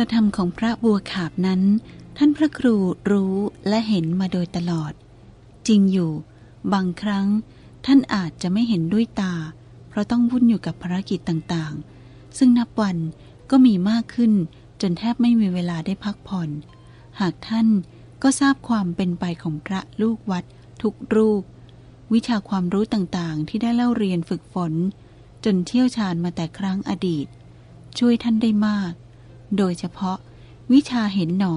ระทำของพระบัวขาบนั้น ท่านพระครูรู้และเห็นมาโดยตลอด จริงอยู่ บางครั้งท่านอาจจะไม่เห็นด้วยตา เพราะต้องวุ่นอยู่กับภารกิจต่างๆ ซึ่งนับวันก็มีมากขึ้นจนแทบไม่มีเวลาได้พักผ่อน หากท่านก็ทราบความเป็นไปของพระลูกวัดทุกรูป วิชาความรู้ต่างๆ ที่ได้เล่าเรียนฝึกฝน จนเที่ยวชาญมาแต่ครั้งอดีต ช่วยท่านได้มาก โดยเฉพาะ วิชาเห็นหนอ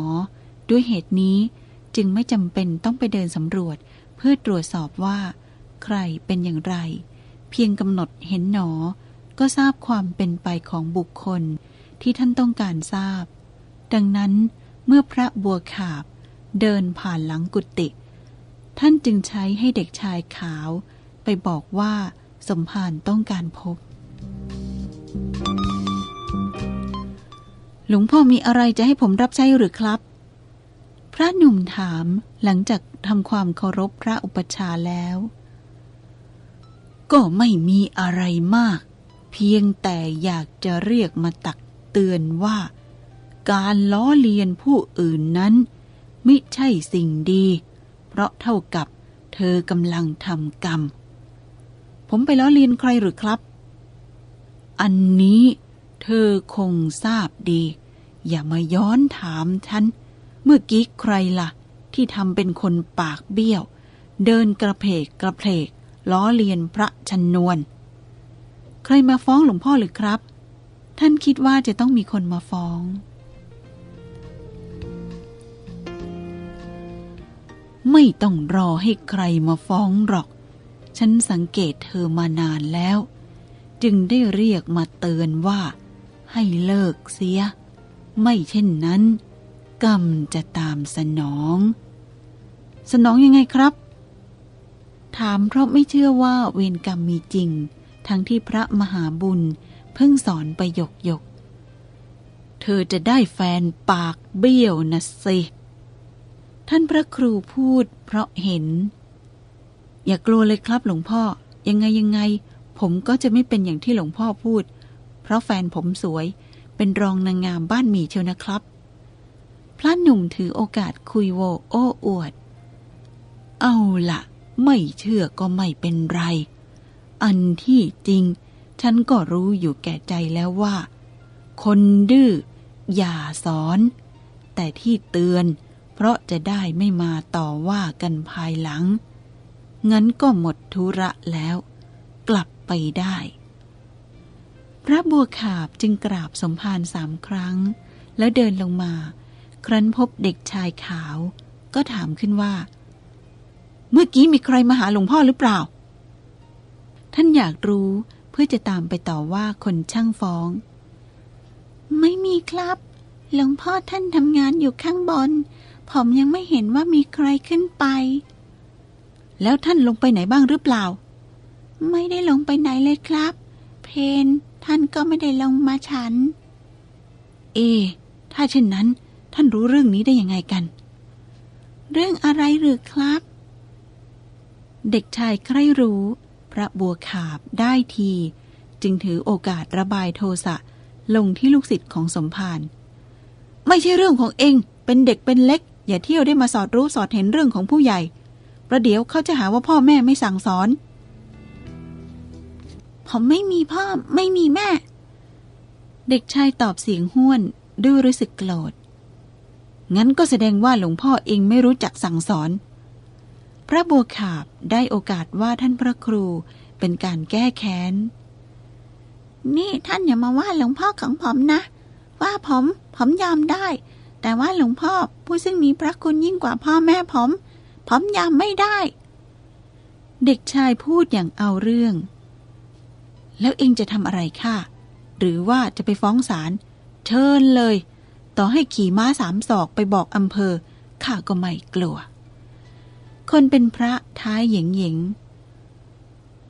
ด้วยเหตุนี้จึงไม่จำเป็นต้องไปเดินสำรวจ เพื่อตรวจสอบว่า ใครเป็นอย่างไร เพียงกำหนดเห็นหนอ ก็ทราบความเป็นไปของบุคคลที่ท่านต้องการทราบ ดังนั้นเมื่อพระบัวขาบเดินผ่านหลังกุฏิท่านจึงใช้ให้เด็กชายขาว ไปบอกว่าสมภารต้องการพบ หลวงพ่อมีอะไรจะให้ผมรับใช้หรือครับ พระหนุ่มถามหลังจากทำความเคารพพระอุปชาแล้ว ก็ไม่มีอะไรมาก เพียงแต่อยากจะเรียกมาตักเตือนว่า การล้อเลียนผู้อื่นนั้นไม่ใช่สิ่งดี เพราะเท่ากับเธอกำลังทำกรรม ผมไปล้อเลียนใครหรือครับ อันนี้เธอคงทราบดี อย่ามาย้อนถามฉัน เมื่อกี้ใครละ่ะ ที่ทำเป็นคนปากเบี้ยว เดินกระเพกกระเพกล้อเลียนพระชนวน ใครมาฟ้องหลวงพ่อหรือครับ ท่านคิดว่าจะต้องมีคนมาฟ้อง ไม่ต้องรอให้ใครมาฟ้องหรอก ฉันสังเกตเธอมานานแล้ว จึงได้เรียกมาเตือนว่า ให้เลิกเสีย ไม่เช่นนั้น กรรมจะตามสนอง สนองยังไงครับ ถามเพราะไม่เชื่อว่าเวรกรรมมีจริง ทั้งที่พระมหาบุญเพิ่งสอนไปหยกหยก เธอจะได้แฟนปากเบี้ยวนะสิ ท่านพระครูพูดเพราะเห็น อย่ากลัวเลยครับหลวงพ่อ ยังไงยังไง ผมก็จะไม่เป็นอย่างที่หลวงพ่อพูด เพราะแฟนผมสวย เป็นรองนางงามบ้านหมีเชียวนะครับ พระหนุ่มถือโอกาสคุยโวโอ้อวด เอาละไม่เชื่อก็ไม่เป็นไร อันที่จริง ฉันก็รู้อยู่แก่ใจแล้วว่า คนดื้ออย่าสอน แต่ที่เตือน เพราะจะได้ไม่มาต่อว่ากันภายหลัง งั้นก็หมดธุระแล้ว กลับไปได้ พระบัวขาบจึงกราบสมภารสามครั้ง แล้วเดินลงมา ครั้นพบเด็กชายขาว ก็ถามขึ้นว่า เมื่อกี้มีใครมาหาหลวงพ่อหรือเปล่า ท่านอยากรู้เพื่อจะตามไปต่อว่าคนช่างฟ้อง ไม่มีครับ หลวงพ่อท่านทำงานอยู่ข้างบน ผมยังไม่เห็นว่ามีใครขึ้นไป แล้วท่านลงไปไหนบ้างหรือเปล่า ไม่ได้ลงไปไหนเลยครับ เพน ท่านก็ไม่ได้ลงมาฉัน เอ ถ้าเช่นนั้น ท่านรู้เรื่องนี้ได้ยังไงกัน เรื่องอะไรหรือครับ เด็กชายใครรู้ พระบัวขาบได้ที จึงถือโอกาสระบายโทสะลงที่ลูกศิษย์ของสมภารไม่ใช่เรื่องของเอง เป็นเด็กเป็นเล็ก อย่าเที่ยวได้มาสอดรู้สอดเห็นเรื่องของผู้ใหญ่ ประเดี๋ยวเขาจะหาว่าพ่อแม่ไม่สั่งสอน ผมไม่มีพ่อไม่มีแม่ เด็กชายตอบเสียงห้วนด้วยรู้สึกโกรธ งั้นก็แสดงว่าหลวงพ่อเองไม่รู้จักสั่งสอน พระบัวขาบได้โอกาสว่าท่านพระครูเป็นการแก้แค้น นี่ท่านอย่ามาว่าหลวงพ่อของผมนะ ว่าผมผมยอมได้ แต่ว่าหลวงพ่อผู้ซึ่งมีพระคุณยิ่งกว่าพ่อแม่ผมผมยอมไม่ได้ เด็กชายพูดอย่างเอาเรื่อง แล้วเองจะทำอะไรข้าหรือว่าจะไปฟ้องศาลเชิญเลย ต่อให้ขี่ม้าสามศอกไปบอกอำเภอข้าก็ไม่กลัว คนเป็นพระท้ายหญิงหญิง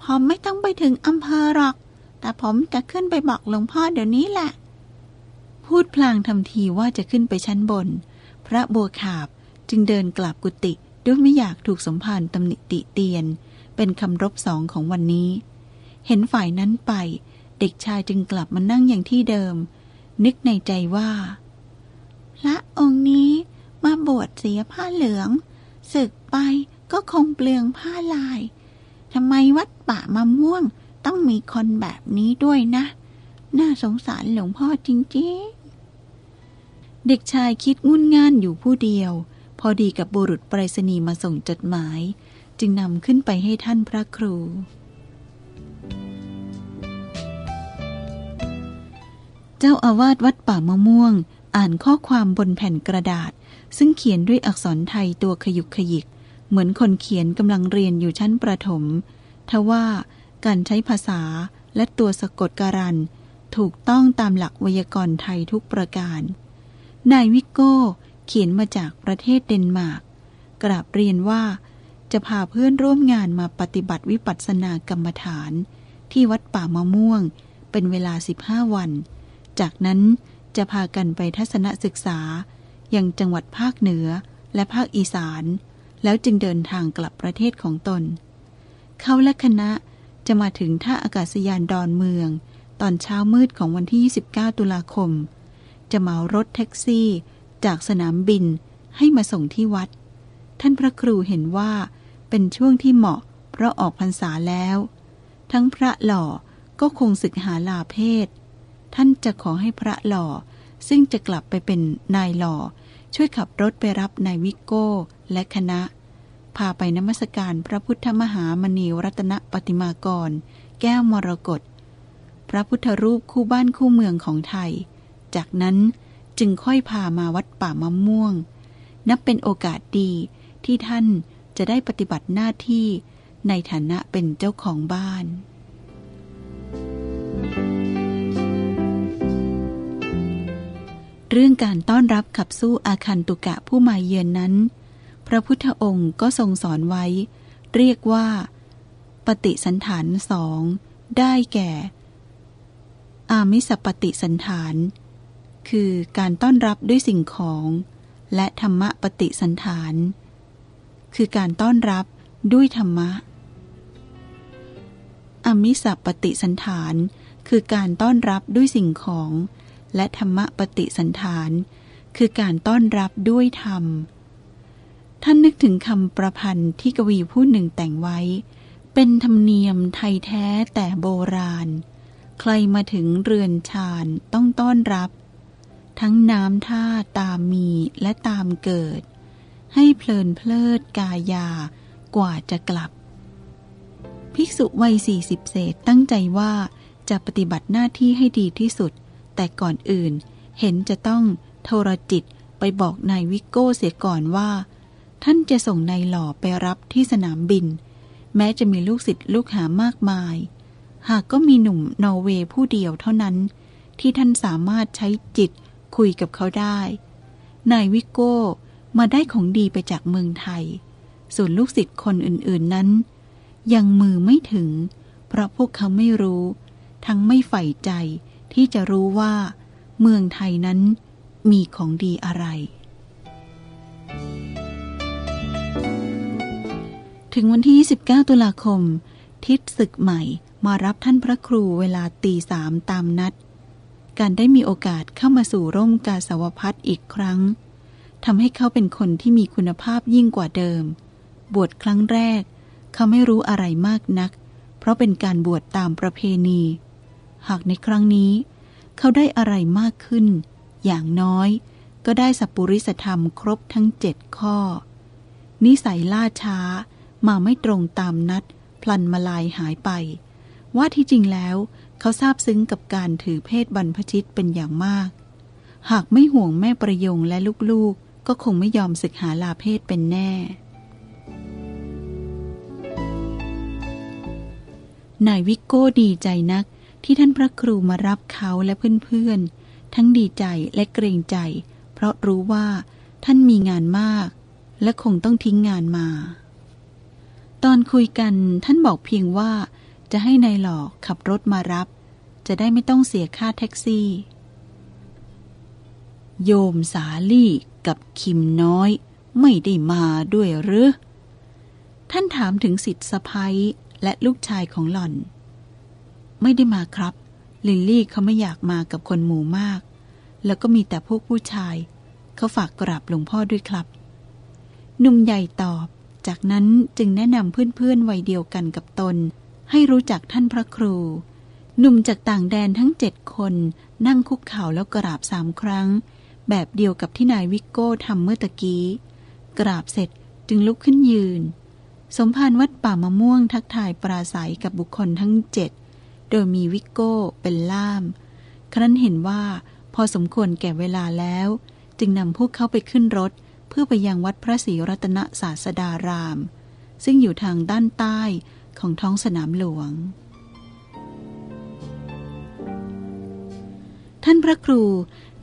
ผมไม่ต้องไปถึงอำเภอหรอก แต่ผมจะขึ้นไปบอกหลวงพ่อเดี๋ยวนี้แหละ พูดพลางทำทีว่าจะขึ้นไปชั้นบน พระบัวขาบจึงเดินกลับกุฏิด้วยไม่อยากถูกสมภารตำหนิติเตียน เป็นคำรบสองของวันนี้ เห็นฝ่ายนั้นไป เด็กชายจึงกลับมานั่งอย่างที่เดิม นึกในใจว่า พระองค์นี้มาบวชเสียผ้าเหลืองศึกไปก็คงเปลืองผ้าลายทำไมวัดป่ามะม่วงต้องมีคนแบบนี้ด้วยนะ น่าสงสารหลวงพ่อจริงๆ เด็กชายคิดงุ่นง่านอยู่ผู้เดียว พอดีกับบุรุษไปรษณีย์มาส่งจดหมาย จึงนำขึ้นไปให้ท่านพระครู เจ้าอาวาสวัดป่ามะม่วง อ่านข้อความบนแผ่นกระดาษ ซึ่งเขียนด้วยอักษรไทยตัวขยุกขยิก เหมือนคนเขียนกำลังเรียนอยู่ชั้นประถม ทว่าการใช้ภาษาและตัวสะกดการัน ถูกต้องตามหลักไวยากรณ์ไทยทุกประการ นายวิโก้ เขียนมาจากประเทศเดนมาร์กกราบเรียนว่า จะพาเพื่อนร่วมงานมาปฏิบัติวิปัสสนากรรมฐาน ที่วัดป่ามะม่วง เป็นเวลา 15 วัน จากนั้นจะพากันไปทัศนศึกษา ยังจังหวัดภาคเหนือและภาคอีสาน แล้วจึงเดินทางกลับประเทศของตน เขาและคณะจะมาถึงท่าอากาศยานดอนเมือง ตอนเช้ามืดของวันที่ 29 ตุลาคม จะเหมารถแท็กซี่ จากสนามบินให้มาส่งที่วัด ท่านพระครูเห็นว่าเป็นช่วงที่เหมาะเพราะออกพรรษาแล้ว ทั้งพระหล่อก็คงศึกหาลาเพศ ท่านจะขอให้พระหล่อ ซึ่งจะกลับไปเป็นนายหล่อ ช่วยขับรถไปรับนายวิโก้และคณะ พาไปนมัสการพระพุทธมหามณีรัตนปฏิมากร แก้วมรกตพระพุทธรูปคู่บ้านคู่เมืองของไทย จากนั้นจึงค่อยพามาวัดป่ามะม่วง นับเป็นโอกาสดีที่ท่านจะได้ปฏิบัติหน้าที่ในฐานะเป็นเจ้าของบ้าน เรื่องการต้อนรับขับสู้อาคันตุกะผู้มาเยือนนั้น พระพุทธองค์ก็ทรงสอนไว้ เรียกว่า ปฏิสันฐานสองได้แก่ อามิสปฏิสันฐาน คือการต้อนรับด้วยสิ่งของ และธรรมะปฏิสันฐาน คือการต้อนรับด้วยธรรมะอามิสปฏิสันฐาน คือการต้อนรับด้วยสิ่งของ และธรรมปฏิสันฐาน คือการต้อนรับด้วยธรรม ท่านนึกถึงคำประพันธ์ที่กวีผู้หนึ่งแต่งไว้ เป็นธรรมเนียมไทยแท้แต่โบราณ ใครมาถึงเรือนชานต้องต้อนรับ ทั้งน้ำท่าตามมีและตามเกิด ให้เพลินเพลิดกายากว่าจะกลับ ภิกษุวัยสี่สิบเศษตั้งใจว่าจะปฏิบัติหน้าที่ให้ดีที่สุด แต่ก่อนอื่น เห็นจะต้องโทรจิตไปบอกนายวิโก้เสียก่อนว่า ท่านจะส่งนายหล่อไปรับที่สนามบิน แม้จะมีลูกศิษย์ลูกหามากมาย หากก็มีหนุ่มนอร์เวย์ผู้เดียวเท่านั้น ที่ท่านสามารถใช้จิตคุยกับเขาได้ นายวิโก้มาได้ของดีไปจากเมืองไทย ส่วนลูกศิษย์คนอื่นๆนั้น ยังมือไม่ถึง เพราะพวกเขาไม่รู้ ทั้งไม่ใฝ่ใจ ที่จะรู้ว่าเมืองไทยนั้นมีของดีอะไร ถึงวันที่ 29 ตุลาคม ทิศศึกใหม่มารับท่านพระครูเวลาตีสามตามนัด การได้มีโอกาสเข้ามาสู่ร่มกาสาวพัฒอีกครั้งทำให้เขาเป็นคนที่มีคุณภาพยิ่งกว่าเดิม บวชครั้งแรก เขาไม่รู้อะไรมากนัก เพราะเป็นการบวชตามประเพณี หากในครั้งนี้ เขาได้อะไรมากขึ้น อย่างน้อยก็ได้สัพปุริสธรรมครบทั้งเจ็ดข้อ นิสัยล่าช้ามาไม่ตรงตามนัด พลันมาลายหายไป ว่าที่จริงแล้วเขาทราบซึ้งกับการถือเพศบรรพชิตเป็นอย่างมาก หากไม่ห่วงแม่ประยงและลูกๆ ก็คงไม่ยอมศึกหาลาเพศเป็นแน่ นายวิกโก้ดีใจนัก ที่ท่านพระครูมารับเขาและเพื่อนๆ ทั้งดีใจและเกรงใจ เพราะรู้ว่าท่านมีงานมาก และคงต้องทิ้งงานมา ตอนคุยกันท่านบอกเพียงว่าจะให้ในายหลอกขับรถมารับ จะได้ไม่ต้องเสียค่าแท็กซี่ โยมสาลี่กับคิมน้อย ไม่ได้มาด้วยหรือ ท่านถามถึงสิทธิสะพ้ยและลูกชายของหล่อน ไม่ได้มาครับ ลิลลี่เขาไม่อยากมากับคนหมู่มาก แล้วก็มีแต่พวกผู้ชาย เขาฝากกราบหลวงพ่อด้วยครับ หนุ่มใหญ่ตอบ จากนั้นจึงแนะนำเพื่อนๆวัยเดียวกันกับตน ให้รู้จักท่านพระครู หนุ่มจากต่างแดนทั้งเจ็ดคนนั่งคุกเข่าแล้วกราบสามครั้ง แบบเดียวกับที่นายวิกโก้ทำเมื่อตะกี้ กราบเสร็จจึงลุกขึ้นยืนสมภารวัดป่ามะม่วงทักทายปราศัยกับบุคคลทั้งเจ็ด โดยมีวิกโก้เป็นล่าม ครั้นเห็นว่าพอสมควรแก่เวลาแล้ว จึงนำพวกเขาไปขึ้นรถ เพื่อไปยังวัดพระศรีรัตนศาสดาราม ซึ่งอยู่ทางด้านใต้ของท้องสนามหลวง ท่านพระครู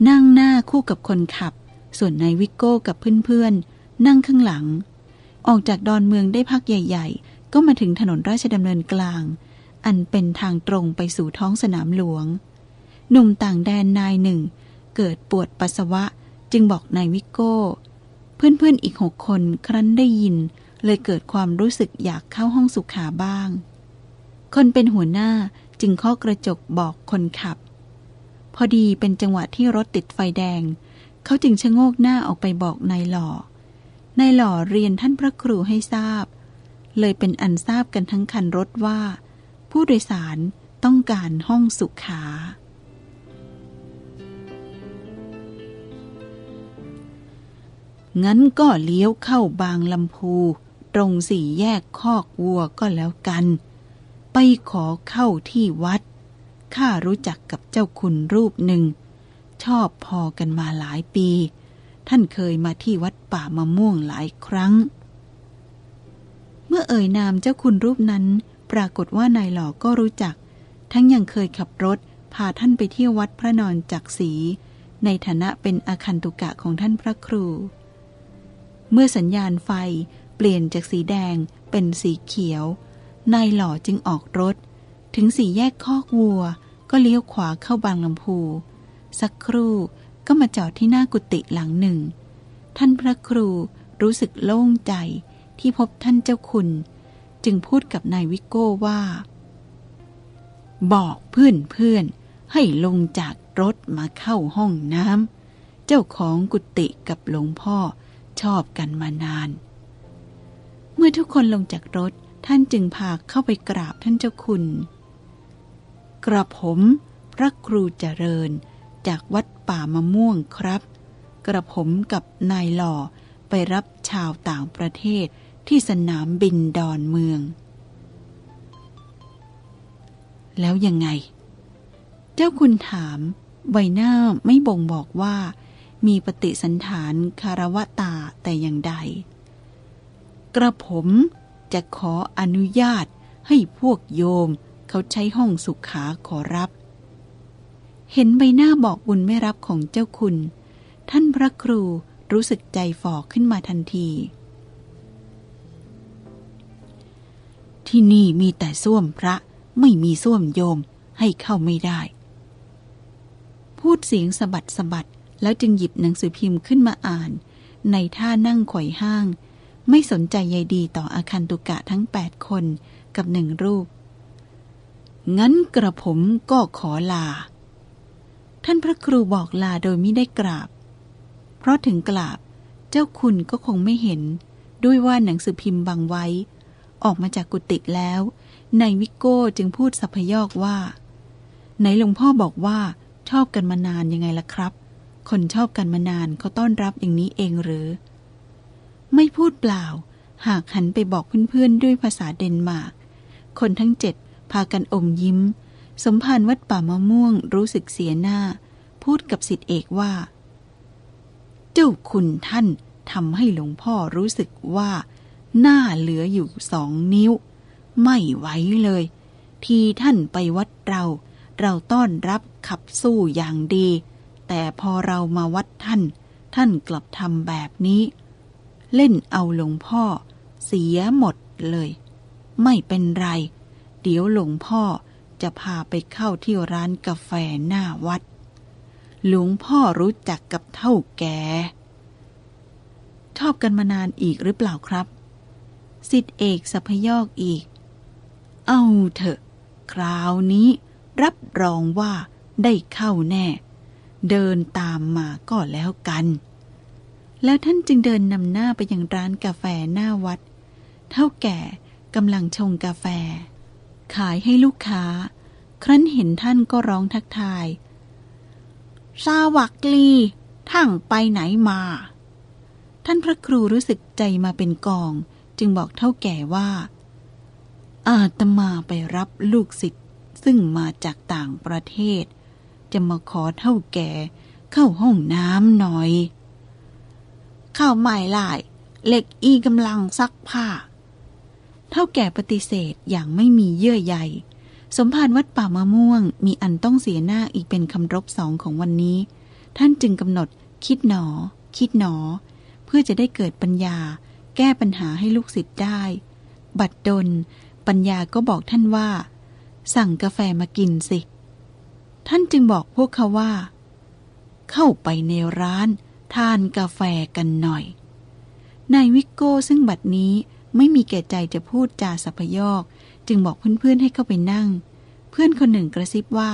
นั่งหน้าคู่กับคนขับ ส่วนนายวิกโก้กับเพื่อนๆ นั่งข้างหลัง ออกจากดอนเมืองได้พักใหญ่ ๆ ก็มาถึงถนนราชดำเนินกลาง อันเป็นทางตรงไปสู่ท้องสนามหลวง หนุ่มต่างแดนนายหนึ่ง เกิดปวดปัสสาวะจึงบอกนายวิกโก้ เพื่อนๆอีกหกคนครั้นได้ยิน เลยเกิดความรู้สึกอยากเข้าห้องสุขาบ้าง คนเป็นหัวหน้าจึงเคาะกระจกบอกคนขับ พอดีเป็นจังหวะที่รถติดไฟแดง เขาจึงชะโงกหน้าออกไปบอกนายหล่อนายหล่อเรียนท่านพระครูให้ทราบ เลยเป็นอันทราบกันทั้งคันรถว่า ผู้โดยสารต้องการห้องสุขา งั้นก็เลี้ยวเข้าบางลำพู ตรงสี่แยกคอกวัวก็แล้วกัน ไปขอเข้าที่วัด ข้ารู้จักกับเจ้าคุณรูปหนึ่ง ชอบพอกันมาหลายปี ท่านเคยมาที่วัดป่ามะม่วงหลายครั้ง เมื่อเอ่ยนามเจ้าคุณรูปนั้น ปรากฏว่านายหล่อก็รู้จัก ทั้งยังเคยขับรถ พาท่านไปเที่ยววัดพระนอนจักรีในฐานะเป็นอาคันตุกะของท่านพระครู เมื่อสัญญาณไฟเปลี่ยนจากสีแดงเป็นสีเขียว นายหล่อจึงออกรถ ถึงสี่แยกคอกวัว ก็เลี้ยวขวาเข้าบางลำพู สักครู่ก็มาจอดที่หน้ากุฏิหลังหนึ่ง ท่านพระครูรู้สึกโล่งใจที่พบท่านเจ้าคุณ จึงพูดกับนายวิโก้ว่า บอกเพื่อนเพื่อนๆให้ลงจากรถมาเข้าห้องน้ำเจ้าของกุฏิกับหลวงพ่อชอบกันมานาน เมื่อทุกคนลงจากรถท่านจึงพาเข้าไปกราบท่านเจ้าคุณ กระผมพระครูเจริญจากวัดป่ามะม่วงครับ กระผมกับนายหล่อไปรับชาวต่างประเทศ ที่สนามบินดอนเมือง แล้วยังไง เจ้าคุณถาม ใบหน้าไม่บ่งบอกว่า มีปฏิสันฐานคารวะตาแต่อย่างใด กระผมจะขออนุญาตให้พวกโยมเขาใช้ห้องสุขาขอรับ เห็นใบหน้าบอกบุญไม่รับของเจ้าคุณ ท่านพระครูรู้สึกใจฝ่อขึ้นมาทันที ที่นี่มีแต่ส้วมพระไม่มีส้วมโยมให้เข้าไม่ได้ พูดเสียงสะบัดสะบัดแล้วจึงหยิบหนังสือพิมพ์ขึ้นมาอ่าน ในท่านั่งไขว่ห้าง ไม่สนใจใยดีต่ออาคันตุกะทั้งแปดคนกับหนึ่งรูป งั้นกระผมก็ขอลา ท่านพระครูบอกลาโดยไม่ได้กราบ เพราะถึงกราบเจ้าคุณก็คงไม่เห็นด้วยว่าหนังสือพิมพ์บังไว้ ออกมาจากกุฏิแล้วนายวิโก้จึงพูดสัพยอกว่า ไหนหลวงพ่อบอกว่า ชอบกันมานานยังไงล่ะครับ คนชอบกันมานานเขาต้อนรับอย่างนี้เองหรือ ไม่พูดเปล่า หากหันไปบอกเพื่อนๆด้วยภาษาเดนมาร์กคนทั้งเจ็ดพากันอมยิ้ม สมภารวัดป่ามะม่วงรู้สึกเสียหน้า พูดกับสิทธิเอกว่า เจ้าคุณท่านทำให้หลวงพ่อรู้สึกว่า หน้าเหลืออยู่สองนิ้ว ไม่ไหวเลย ทีท่านไปวัดเรา เราต้อนรับขับสู้อย่างดี แต่พอเรามาวัดท่าน ท่านกลับทำแบบนี้ เล่นเอาหลวงพ่อ เสียหมดเลย ไม่เป็นไร เดี๋ยวหลวงพ่อจะพาไปเข้าที่ร้านกาแฟหน้าวัด หลวงพ่อรู้จักกับเท่าแกชอบกันมานานอีกหรือเปล่าครับ สิทธิเอกสัพยอกอีก เอาเถอะ คราวนี้รับรองว่าได้เข้าแน่ เดินตามมาก็แล้วกัน แล้วท่านจึงเดินนำหน้าไปยังร้านกาแฟหน้าวัด เท่าแก่กำลังชงกาแฟ ขายให้ลูกค้า ครั้นเห็นท่านก็ร้องทักทายสวักลี ทั้งไปไหนมา ท่านพระครูรู้สึกใจมาเป็นกอง จึงบอกเท่าแก่ว่า อาตมาไปรับลูกศิษย์ซึ่งมาจากต่างประเทศ จะมาขอเท่าแก่เข้าห้องน้ำหน่อย เข้าไม่ลายเหล็กอีกำลังซักผ้า เท่าแก่ปฏิเสธอย่างไม่มีเยื่อใยสมภารวัดป่ามะม่วง มีอันต้องเสียหน้าอีกเป็นคำรบสองของวันนี้ ท่านจึงกำหนดคิดหนอ คิดหนอ เพื่อจะได้เกิดปัญญา แก้ปัญหาให้ลูกศิษย์ได้ บัดดล ปัญญาก็บอกท่านว่า สั่งกาแฟมากินสิ ท่านจึงบอกพวกเขาว่า เข้าไปในร้าน ทานกาแฟกันหน่อย นายวิกโก้ซึ่งบัดนี้ไม่มีแก่ใจจะพูดจาสัพยอก จึงบอกเพื่อนๆให้เข้าไปนั่ง เพื่อนคนหนึ่งกระซิบว่า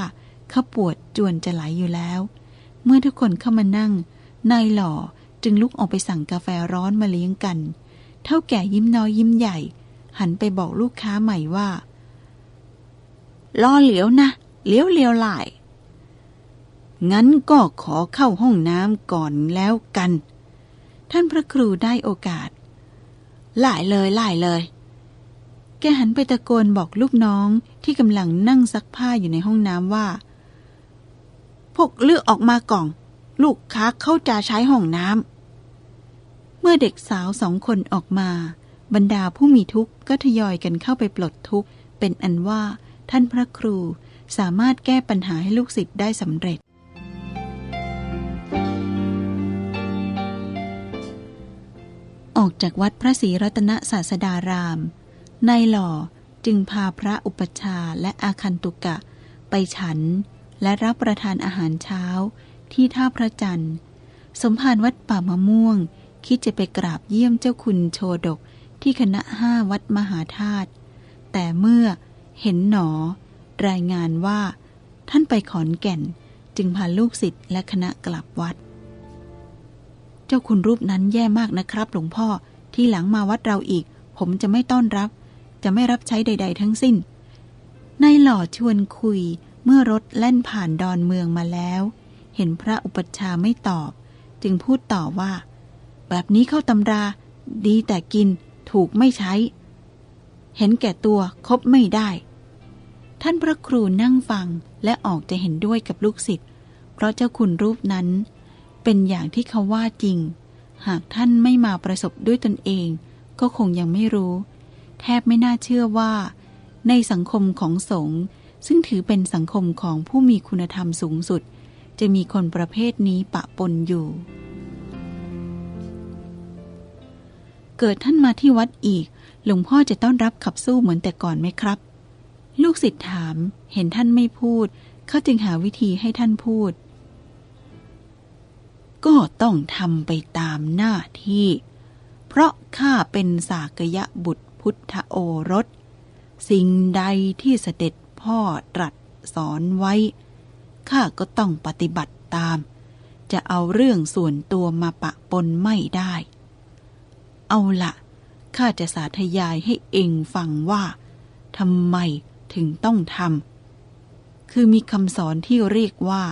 เขาปวดจวนจะไหลอยู่แล้ว เมื่อทุกคนเข้ามานั่ง นายหล่อจึงลุกออกไปสั่งกาแฟร้อนมาเลี้ยงกัน เท่าแก่ยิ้มน้อยยิ้มใหญ่ หันไปบอกลูกค้าใหม่ว่ารอเหลียวนะเหลียวเลียวหลายงั้นก็ขอเข้าห้องน้ำก่อนแล้วกัน ท่านพระครูได้โอกาสหลายเลยหลายเลย แกหันไปตะโกนบอกลูกน้องที่กำลังนั่งซักผ้าอยู่ในห้องน้ำว่า พวกเลือกออกมากล่อง ลูกค้าเข้าจะใช้ห้องน้ำ มื่อเด็กสาวสองคนออกมา บรรดาผู้มีทุกข์ก็ทยอยกันเข้าไปปลดทุกข์เป็นอันว่าท่านพระครูสามารถแก้ปัญหาให้ลูกศิษย์ได้สำเร็จ ออกจากวัดพระศรีรัตนศาสดาราม นายหล่อจึงพาพระอุปชาและอาคันตุกะ ไปฉันและรับประทานอาหารเช้าที่ท่าพระจันทร์ สมภารวัดป่ามะม่วง คิดจะไปกราบเยี่ยมเจ้าคุณโชดกที่คณะห้าวัดมหาธาตุแต่เมื่อเห็นหนอ รายงานว่า ท่านไปขอนแก่นจึงพาลูกศิษย์และคณะกลับวัด เจ้าคุณรูปนั้นแย่มากนะครับ หลวงพ่อที่หลังมาวัดเราอีก ผมจะไม่ต้อนรับ จะไม่รับใช้ใด ๆ ทั้งสิ้นนายหล่อชวนคุยเมื่อรถแล่นผ่านดอนเมืองมาแล้ว เห็นพระอุปัชฌาย์ไม่ตอบ จึงพูดต่อว่า แบบนี้เข้าตำรา ดีแต่กินถูกไม่ใช้ เห็นแก่ตัวคบไม่ได้ ท่านพระครูนั่งฟังและออกจะเห็นด้วยกับลูกศิษย์เพราะเจ้าคุณรูปนั้น เป็นอย่างที่เขาว่าจริง หากท่านไม่มาประสบด้วยตนเอง ก็คงยังไม่รู้ แทบไม่น่าเชื่อว่า ในสังคมของสงฆ์ซึ่งถือเป็นสังคมของผู้มีคุณธรรมสูงสุด จะมีคนประเภทนี้ปะปนอยู่ เกิดท่านมาที่วัดอีก หลวงพ่อจะต้อนรับขับสู้เหมือนแต่ก่อนไหมครับ ลูกศิษย์ถามเห็นท่านไม่พูด เขาจึงหาวิธีให้ท่านพูด ก็ต้องทำไปตามหน้าที่ เพราะข้าเป็นสากยะบุตรพุทธโอรส สิ่งใดที่เสด็จพ่อตรัสสอนไว้ ข้าก็ต้องปฏิบัติตาม จะเอาเรื่องส่วนตัวมาปะปนไม่ได้ เอาละข้าจะสาธยายให้เองฟังว่าทำไมถึงต้องทำคือมีคำสอนที่เรียกว่า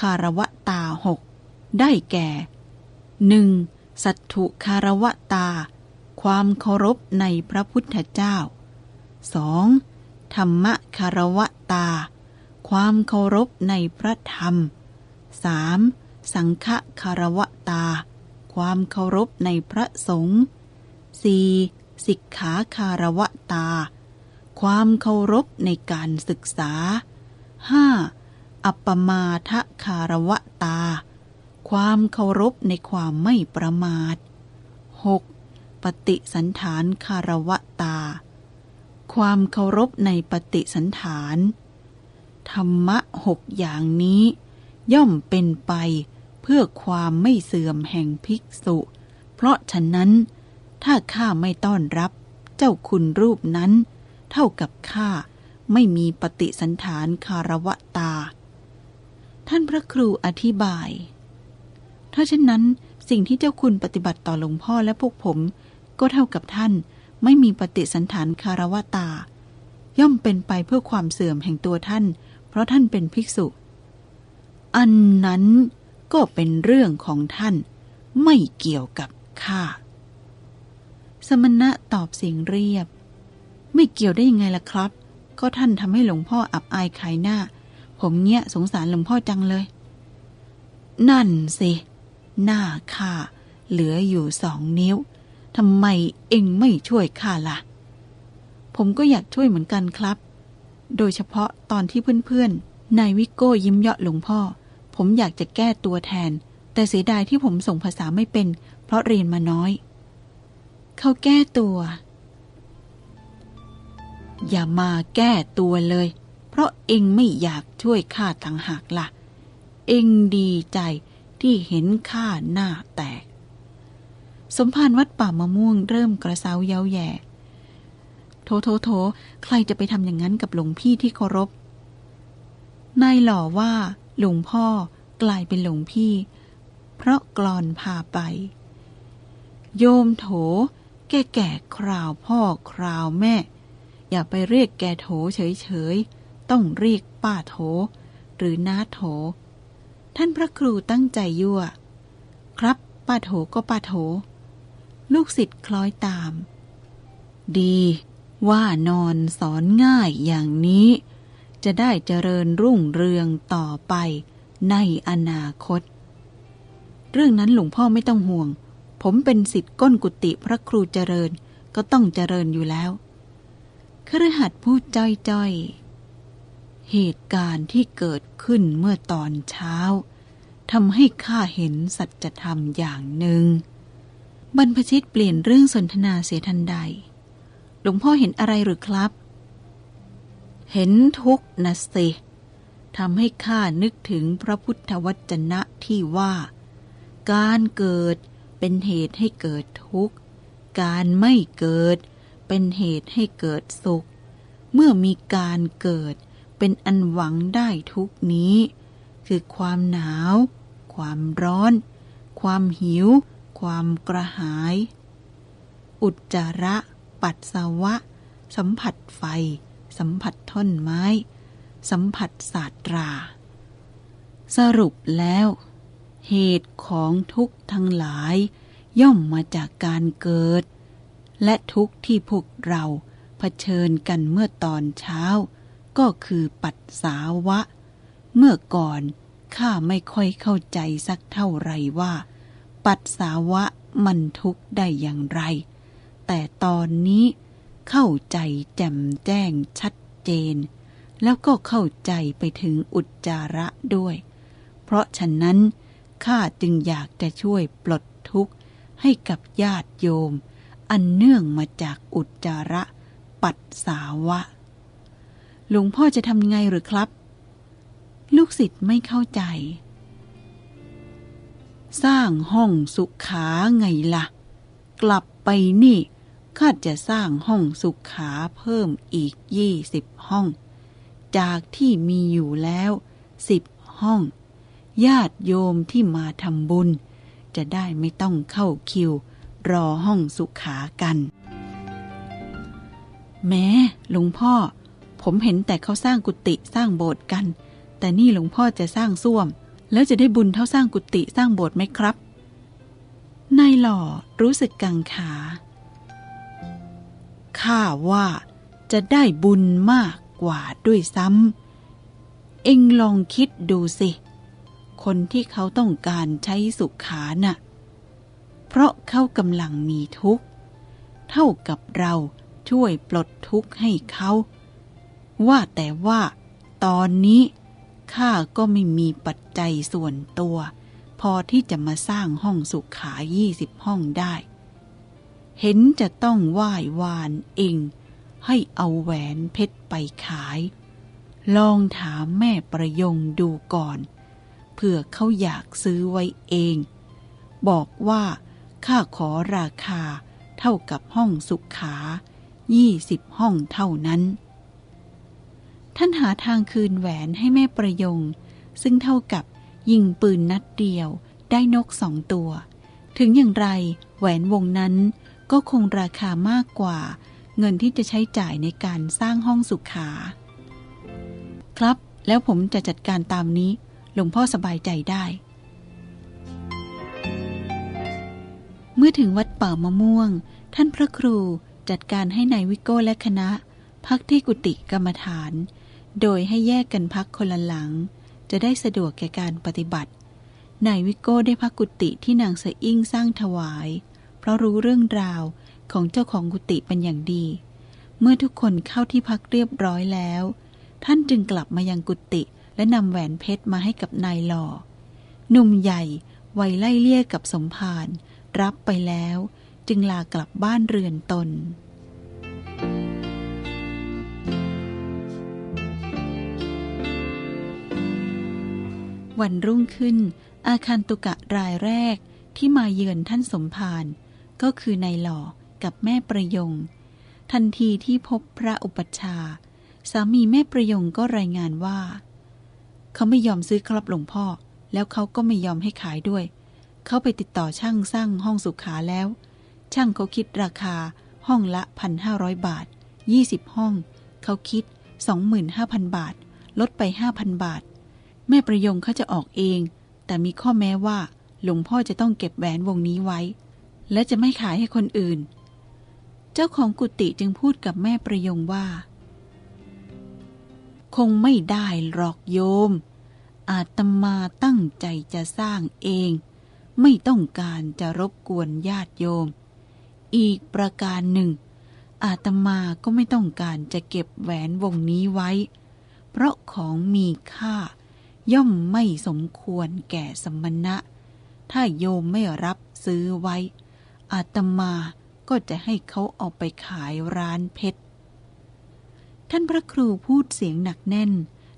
คารวะตาหก ได้แก่หนึ่งสัตถุคารวะตา ความเคารพในพระพุทธเจ้าสองธรรมคารวะตา ความเคารพในพระธรรม 3. สังฆคารวะตา ความเคารพในพระสงฆ์ 4. สิกขาคารวะตา ความเคารพในการศึกษา 5. อัปปมาทคารวะตา ความเคารพในความไม่ประมาท 6. ปฏิสันฐานคารวะตา ความเคารพในปฏิสันฐาน ธรรมะหกอย่างนี้ ย่อมเป็นไป เพื่อความไม่เสื่อมแห่งภิกษุ เพราะฉะนั้น ถ้าข้าไม่ต้อนรับเจ้าคุณรูปนั้น เท่ากับข้าไม่มีปฏิสันฐานคารวะตา ท่านพระครูอธิบาย ถ้าเช่นนั้นสิ่งที่เจ้าคุณปฏิบัติต่อหลวงพ่อและพวกผม ก็เท่ากับท่านไม่มีปฏิสันฐานคารวะตา ย่อมเป็นไปเพื่อความเสื่อมแห่งตัวท่าน เพราะท่านเป็นภิกษุ อันนั้น ก็เป็นเรื่องของท่านไม่เกี่ยวกับข้า สมณะตอบเสียงเรียบ ไม่เกี่ยวได้ยังไงล่ะครับ ก็ท่านทำให้หลวงพ่ออับอายขายหน้า ผมเนี้ยสงสารหลวงพ่อจังเลย นั่นสิ หน้าข้าเหลืออยู่สองนิ้วทำไมเองไม่ช่วยข้าล่ะ ผมก็อยากช่วยเหมือนกันครับ โดยเฉพาะตอนที่เพื่อนๆนายวิโก้ยิ้มเยาะหลวงพ่อ ผมอยากจะแก้ตัวแทน แต่เสียดายที่ผมส่งภาษาไม่เป็น เพราะเรียนมาน้อย เขาแก้ตัว อย่ามาแก้ตัวเลย เพราะเองไม่อยากช่วยข้าต่างหากล่ะ เองดีใจที่เห็นข้าหน้าแตก สมภารวัดป่ามะม่วงเริ่มกระเซาเย้าแย่โถโถโถ ใครจะไปทำอย่างนั้นกับหลวงพี่ที่เคารพ นายหล่อว่า หลวงพ่อกลายเป็นหลวงพี่ เพราะกลอนพาไป โยมโถ แก่แก่คราวพ่อคราวแม่ อย่าไปเรียกแกโถเฉยๆ ต้องเรียกป้าโถ หรือน้าโถ ท่านพระครูตั้งใจยั่ว ครับป้าโถก็ป้าโถ ลูกศิษย์คล้อยตาม ดี ว่านอนสอนง่ายอย่างนี้ จะได้เจริญรุ่งเรืองต่อไปในอนาคต เรื่องนั้นหลวงพ่อไม่ต้องห่วง ผมเป็นสิทธิ์ก้นกุฏิพระครูเจริญก็ต้องเจริญอยู่แล้วคฤหัสถ์พูดจ้อยๆ เหตุการณ์ที่เกิดขึ้นเมื่อตอนเช้าทำให้ข้าเห็นสัจธรรมอย่างหนึ่ง บรรพชิตเปลี่ยนเรื่องสนทนาเสียทันใด หลวงพ่อเห็นอะไรหรือครับ เห็นทุกข์นะสิทำให้ข้านึกถึงพระพุทธวจนะที่ว่า การเกิดเป็นเหตุให้เกิดทุกข์ การไม่เกิดเป็นเหตุให้เกิดสุข เมื่อมีการเกิดเป็นอันหวังได้ทุกนี้ คือความหนาว ความร้อน ความหิว ความกระหาย อุจจาระ ปัสสาวะ สัมผัสไฟ สัมผัสท่อนไม้ สัมผัสศาสตรา สรุปแล้ว เหตุของทุกข์ทั้งหลาย ย่อมมาจากการเกิด และทุกข์ที่พวกเราเผชิญกันเมื่อตอนเช้า ก็คือปัสสาวะ เมื่อก่อนข้าไม่ค่อยเข้าใจสักเท่าไรว่า ปัสสาวะมันทุกข์ได้อย่างไร แต่ตอนนี้ เข้าใจแจ่มแจ้งชัดเจน แล้วก็เข้าใจไปถึงอุจจาระด้วย เพราะฉะนั้นข้าจึงอยากจะช่วยปลดทุกข์ให้กับญาติโยม อันเนื่องมาจากอุจจาระ ปัสสาวะ หลวงพ่อจะทำไงหรือครับ ลูกศิษย์ไม่เข้าใจ สร้างห้องสุขาไงละ่ะ กลับไปนี่ ข้าจะสร้างห้องสุขาเพิ่มอีกยี่สิบห้อง จากที่มีอยู่แล้วสิบห้อง ญาติโยมที่มาทำบุญ จะได้ไม่ต้องเข้าคิว รอห้องสุขากัน แม้หลวงพ่อ ผมเห็นแต่เขาสร้างกุฏิสร้างโบสถ์กัน แต่นี่หลวงพ่อจะสร้างส้วม แล้วจะได้บุญเท่าสร้างกุฏิสร้างโบสถ์ไหมครับนายหล่อรู้สึกกังขา ข้าว่าจะได้บุญมากกว่าด้วยซ้ำ เอ็งลองคิดดูสิ คนที่เขาต้องการใช้สุขาน่ะ เพราะเขากำลังมีทุกข์ เท่ากับเราช่วยปลดทุกข์ให้เขา ว่าแต่ว่าตอนนี้ข้าก็ไม่มีปัจจัยส่วนตัว พอที่จะมาสร้างห้องสุขายี่สิบห้องได้ เห็นจะต้องไหว้วานเอง ให้เอาแหวนเพชรไปขาย ลองถามแม่ประยงดูก่อนเผื่อเขาอยากซื้อไว้เอง บอกว่าข้าขอราคาเท่ากับห้องสุขายี่สิบห้องเท่านั้น ท่านหาทางคืนแหวนให้แม่ประยง ซึ่งเท่ากับยิงปืนนัดเดียวได้นกสองตัว ถึงอย่างไรแหวนวงนั้น ก็คงราคามากกว่า เงินที่จะใช้จ่ายในการสร้างห้องสุขา ครับแล้วผมจะจัดการตามนี้หลวงพ่อสบายใจได้ เมื่อถึงวัดป่ามะม่วง ท่านพระครูจัดการให้นายวิโก้และคณะ พักที่กุฏิกรรมฐาน โดยให้แยกกันพักคนละหลัง จะได้สะดวกแก่การปฏิบัตินายวิโก้ได้พักกุฏิที่นางเสอิ่งสร้างถวาย เพราะรู้เรื่องราวของเจ้าของกุฏิเป็นอย่างดี เมื่อทุกคนเข้าที่พักเรียบร้อยแล้ว ท่านจึงกลับมายังกุฏิและนำแหวนเพชรมาให้กับนายหล่อหนุ่มใหญ่วัยไล่เลี่ยกับสมภารรับไปแล้ว จึงลากลับบ้านเรือนตน วันรุ่งขึ้นอาคันตุกะรายแรกที่มาเยือนท่านสมภาร ก็คือนายหล่อกับแม่ประยง ทันทีที่พบพระอุปัชฌาย์สามีแม่ประยงก็รายงานว่า เขาไม่ยอมซื้อครับหลวงพ่อ แล้วเขาก็ไม่ยอมให้ขายด้วย เขาไปติดต่อช่างสร้างห้องสุขาแล้ว ช่างเขาคิดราคาห้องละพันห้าร้อยบาทยี่สิบห้อง เขาคิดสองหมื่นห้าพันบาท ลดไปห้าพันบาท แม่ประยงเขาจะออกเอง แต่มีข้อแม้ว่าหลวงพ่อจะต้องเก็บแหวนวงนี้ไว้ และจะไม่ขายให้คนอื่น เจ้าของกุฏิจึงพูดกับแม่ประยงว่า คงไม่ได้หรอกโยม อาตมาตั้งใจจะสร้างเอง ไม่ต้องการจะรบกวนญาติโยม อีกประการหนึ่ง อาตมาก็ไม่ต้องการจะเก็บแหวนวงนี้ไว้ เพราะของมีค่า ย่อมไม่สมควรแก่สมณะถ้าโยมไม่รับซื้อไว้ อาตมาก็จะให้เขาเอาไปขายร้านเพชร ท่านพระครูพูดเสียงหนักแน่น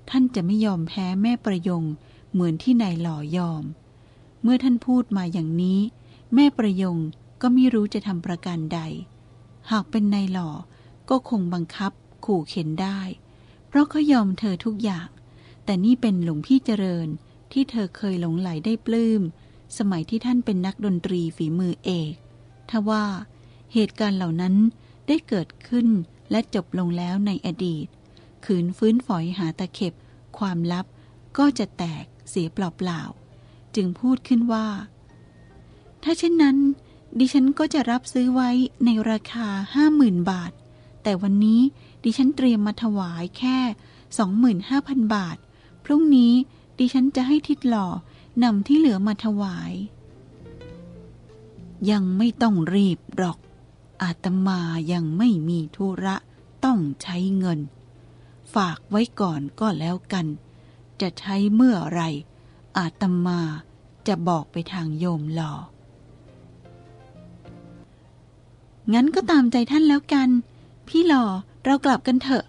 ท่านจะไม่ยอมแพ้แม่ประยงเหมือนที่นายหล่อยอม เมื่อท่านพูดมาอย่างนี้ แม่ประยงก็ไม่รู้จะทำประการใด หากเป็นนายหล่อก็คงบังคับขู่เข็นได้ เพราะเขายอมเธอทุกอย่าง แต่นี่เป็นหลวงพี่เจริญที่เธอเคยหลงไหลได้ปลื้ม สมัยที่ท่านเป็นนักดนตรีฝีมือเอก ทว่าเหตุการณ์เหล่านั้นได้เกิดขึ้นและจบลงแล้วในอดีต ขืนฟื้นฝอยหาตะเข็บ ความลับก็จะแตกเสียเปล่าๆ จึงพูดขึ้นว่า ถ้าเช่นนั้น ดิฉันก็จะรับซื้อไว้ในราคาห้าหมื่นบาท แต่วันนี้ดิฉันเตรียมมาถวายแค่สองหมื่นห้าพันบาท พรุ่งนี้ดิฉันจะให้ทิดหล่อนำที่เหลือมาถวาย ยังไม่ต้องรีบหรอก อาตมายังไม่มีธุระต้องใช้เงิน ฝากไว้ก่อนก็แล้วกัน จะใช้เมื่อไรอาตมาจะบอกไปทางโยมหล่อ งั้นก็ตามใจท่านแล้วกัน พี่หล่อเรากลับกันเถอะ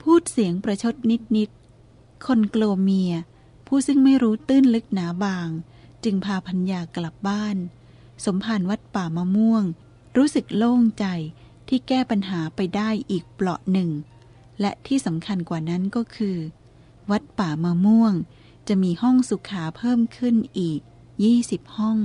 พูดเสียงประชดนิดๆคนกลัวเมีย ผู้ซึ่งไม่รู้ตื้นลึกหนาบาง จึงพาพัญญากลับบ้าน สมภารวัดป่ามะม่วง รู้สึกโล่งใจที่แก้ปัญหาไปได้อีกเปลาะหนึ่ง และที่สำคัญกว่านั้นก็คือ วัดป่ามะม่วงจะมีห้องสุขาเพิ่มขึ้นอีก 20 ห้อง